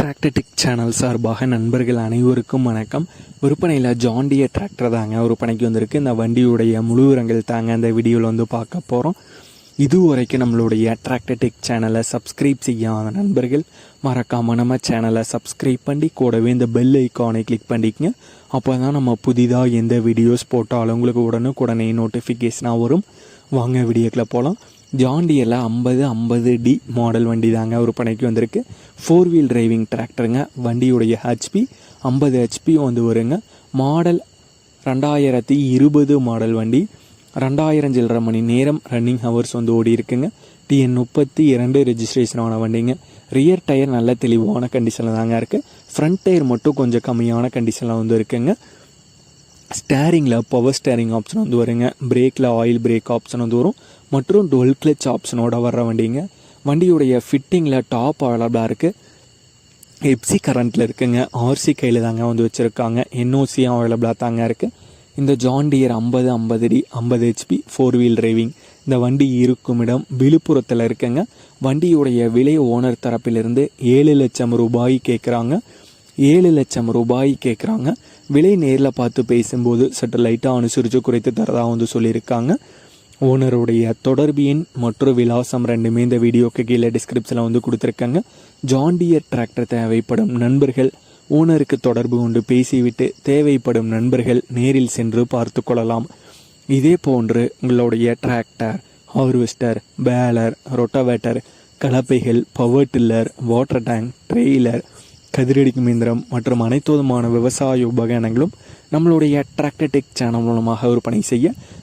டிராக்டர்டிக் channel சார்பாக நண்பர்கள் அனைவருக்கும் வணக்கம். விற்பனையில் ஜாண்டிய டிராக்டர் தாங்க விற்பனைக்கு வந்திருக்கு. இந்த வண்டியுடைய முழு உரங்கள் தாங்க இந்த வீடியோவில் வந்து பார்க்க போகிறோம் இது வரைக்கும் நம்மளுடைய டிராக்டர்டிக் சேனலை சப்ஸ்கிரைப் செய்யாத நண்பர்கள் மறக்காமல் நம்ம சேனலை சப்ஸ்கிரைப் பண்ணி கூடவே இந்த பெல் ஐக்கானை கிளிக் பண்ணிக்கங்க. அப்போ தான் நம்ம புதிதாக எந்த வீடியோஸ் போட்டாலும் உங்களுக்கு உடனுக்குடனே நோட்டிஃபிகேஷனாக வரும். வாங்க வீடியோக்கில் போகலாம் ஜாண்டியில் ஐம்பது ஐம்பது டி மாடல் வண்டி தாங்க விற்பனைக்கு வந்திருக்கு. ஃபோர் வீல் டிரைவிங் டிராக்டருங்க வண்டியுடைய ஹெச்பி ஐம்பது ஹெச்பி வந்து வருங்க. மாடல் ரெண்டாயிரத்தி இருபது மாடல் வண்டி. ரெண்டாயிரம் சில்லரை மணி நேரம் ரன்னிங் ஹவர்ஸ் வந்து ஓடி இருக்குங்க. டிஎன் முப்பத்தி இரண்டு ரெஜிஸ்ட்ரேஷன் ஆன வண்டிங்க. ரியர் டயர் நல்ல தெளிவான கண்டிஷனில் தாங்க இருக்குது ஃப்ரண்ட் டயர் மட்டும் கொஞ்சம் கம்மியான கண்டிஷனில் வந்து இருக்குங்க. ஸ்டேரிங்கில் பவர் ஸ்டேரிங் ஆப்ஷன் வந்து வருங்க. பிரேக்கில் ஆயில் பிரேக் ஆப்ஷன் வந்து வரும். மற்றும் டுவெல் கிளச் ஆப்ஷனோட வர்ற வண்டிங்க. வண்டியுடைய ஃபிட்டிங்கில் டாப் அவைலபிளாக இருக்குது எப்சி கரண்ட்டில் இருக்குங்க. ஆர்சி கையில் தாங்க வந்து வச்சுருக்காங்க. என்ஓசியும் அவைலபிளாக தாங்க இருக்குது இந்த ஜான் டியர் ஐம்பது ஐம்பது டி ஐம்பது ஹெச்பி ஃபோர் வீல் டிரைவிங் இந்த வண்டி இருக்கும் இடம் விழுப்புரத்தில் இருக்குங்க. வண்டியுடைய விலை ஓனர் தரப்பிலிருந்து ஏழு லட்சம் ரூபாய் கேட்குறாங்க ஏழு லட்சம் ரூபாய் கேட்குறாங்க விலை நேரில் பார்த்து பேசும்போது சற்று லைட்டாக அனுசரித்து குறைத்து தரதாக வந்து சொல்லியிருக்காங்க. ஓனருடைய தொடர்பு எண் மற்றும் விலாசம் ரெண்டுமே இந்த வீடியோக்கு கீழே டிஸ்கிரிப்ஷனில் வந்து கொடுத்துருக்காங்க. ஜாண்டியர் டிராக்டர் தேவைப்படும் நண்பர்கள் ஓனருக்கு தொடர்பு கொண்டு பேசிவிட்டு தேவைப்படும் நண்பர்கள் நேரில் சென்று பார்த்து கொள்ளலாம். இதே போன்று உங்களுடைய tractor harvester baler rotavator கலப்பைகள் power tiller water tank trailer கதிரடிக்கும் இயந்திரம் மற்றும் அனைத்து விதமான விவசாய உபகரணங்களும் நம்மளுடைய டிராக்டர்டெக் சேனல் மூலமாக விற்பனை செய்ய